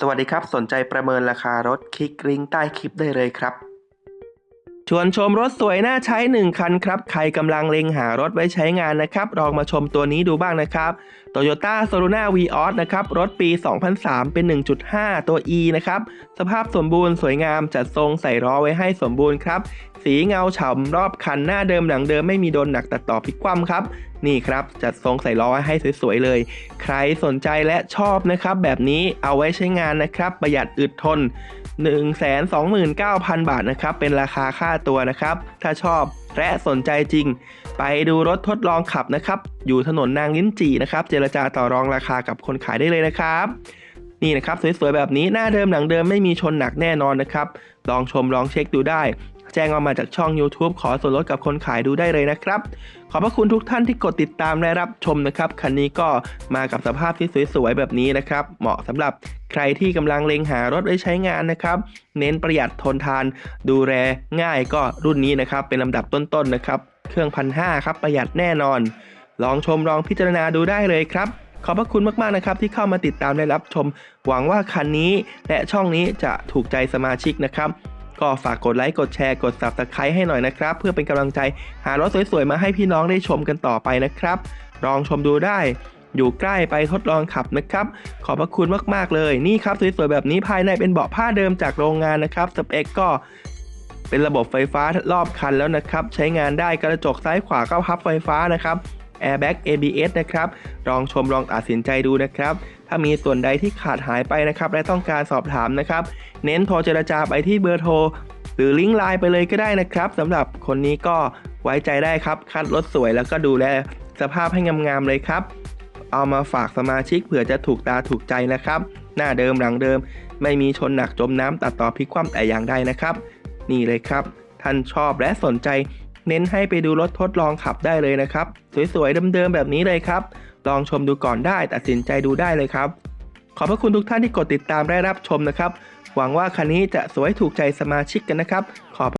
สวัสดีครับ สนใจประเมินราคารถคลิกลิงก์ใต้คลิปได้เลยครับ ชวนชมรถสวยน่าใช้ 1 คันครับ ใครกำลังเล็งหารถไว้ใช้งานนะครับ ลองมาชมตัวนี้ดูบ้างนะครับ Toyota s o l u n a Vios นะครับ รถปี 2003 เป็น 1.5 ตัว E นะครับ สภาพสมบูรณ์สวยงามจัดทรงใส่ล้อไว้ให้สมบูรณ์ครับ สีเงาฉ่ำรอบคันหน้าเดิมหลังเดิมไม่มีโดนหนักตัดต่อพลิกคว่ำครับ นี่ครับ จัดทรงใส่ล้อไว้ให้สวยๆเลย ใครสนใจและชอบนะครับ แบบนี้เอาไว้ใช้งานนะครับ ประหยัดอึดทน 129,000 บาทนะครับ เป็นราคาค่าตัวนะครับ ถ้าชอบและสนใจจริง ไปดูรถทดลองขับนะครับ อยู่ถนนนางลิ้นจีนะครับ เจรจาต่อรองราคากับคนขายได้เลยนะครับ นี่นะครับสวยๆแบบนี้หน้าเดิมหลังเดิมไม่มีชนหนักแน่นอนนะครับ ลองชมลองเช็คดูได้ แจ้งเอามาจากช่อง YouTube ขอส่วนลดกับคนขายดูได้เลยนะครับ ขอบพระคุณทุกท่านที่กดติดตามและรับชมนะครับ คันนี้ก็มากับสภาพที่สวยๆแบบนี้นะครับ เหมาะสำหรับใครที่กำลังเล็งหารถไว้ใช้งานนะครับ เน้นประหยัดทนทาน ดูแลง่ายก็รุ่นนี้นะครับ เป็นลำดับต้นๆนะครับ เครื่องพันห้าครับประหยัดแน่นอน ลองชมลองพิจารณาดูได้เลยครับขอบพระคุณมากๆนะครับที่เข้ามาติดตามและรับชม หวังว่าคันนี้และช่องนี้จะถูกใจสมาชิกนะครับ ก็ฝากกดไลค์กดแชร์กด subscribe ให้หน่อยนะครับ เพื่อเป็นกำลังใจหารถสวยๆ มาให้พี่น้องได้ชมกันต่อไปนะครับ ลองชมดูได้ อยู่ใกล้ไปทดลองขับนะครับ ขอบพระคุณมากๆเลยนี่ครับสวยๆแบบนี้ภายในเป็นเบาะผ้าเดิมจากโรงงานนะครับสเปคก็เป็นระบบไฟฟ้ารอบคันแล้วนะครับ ใช้งานได้กระจกซ้ายขวาก็พับไฟฟ้านะครับ Airbag ABS นะครับลองชมลองตัดสินใจดูนะครับ ถ้ามีส่วนใดที่ขาดหายไปนะครับและต้องการสอบถามนะครับ เน้นโทรเจรจาไปที่เบอร์โทร หรือลิงก์ไลน์ไปเลยก็ได้นะครับสำหรับคนนี้ก็ไว้ใจได้ครับ คัดรถสวยแล้วก็ดูแลสภาพให้งามๆเลยครับ เอามาฝากสมาชิกเผื่อจะถูกตาถูกใจนะครับ หน้าเดิมหลังเดิม ไม่มีชนหนักจมน้ำตัดต่อพลิกคว่ำแต่อย่างใดนะครับ นี่เลยครับ ท่านชอบและสนใจ เน้นให้ไปดูรถทดลองขับได้เลยนะครับ สวยๆเดิมๆแบบนี้เลยครับ ลองชมดูก่อนได้ตัดสินใจดูได้เลยครับ ขอบพระคุณทุกท่านที่กดติดตามและรับชมนะครับ หวังว่าคันนี้จะสวยถูกใจสมาชิกกันนะครับ ขอบ